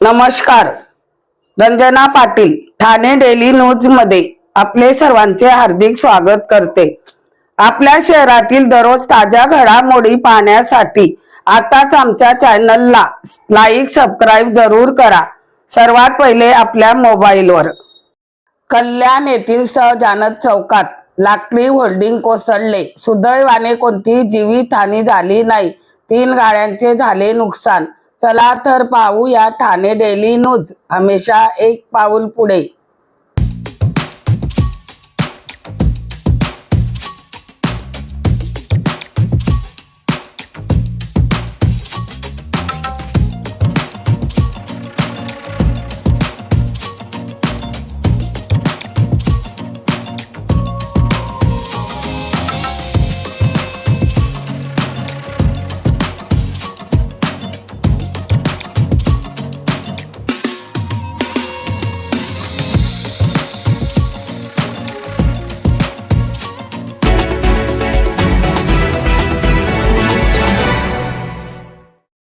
नमस्कार. रंजना पाटील ठाणे डेली न्यूजमध्ये आपले सर्वांचे हार्दिक स्वागत करते. आपल्या शहरातील दररोज ताज्या घडामोडी पाहण्यासाठी आताच आमच्या चॅनलला लाईक सबस्क्राईब जरूर करा. सर्वात पहिले आपल्या मोबाईलवर. कल्याण येथील सहजानत चौकात लाकडी होल्डिंग कोसळले. सुदैवाने कोणतीही जीवितहानी झाली नाही. तीन गाड्यांचे झाले नुकसान. चला तर पाहूया ठाणे डेली न्यूज. हमेशा एक पाऊल पुढे.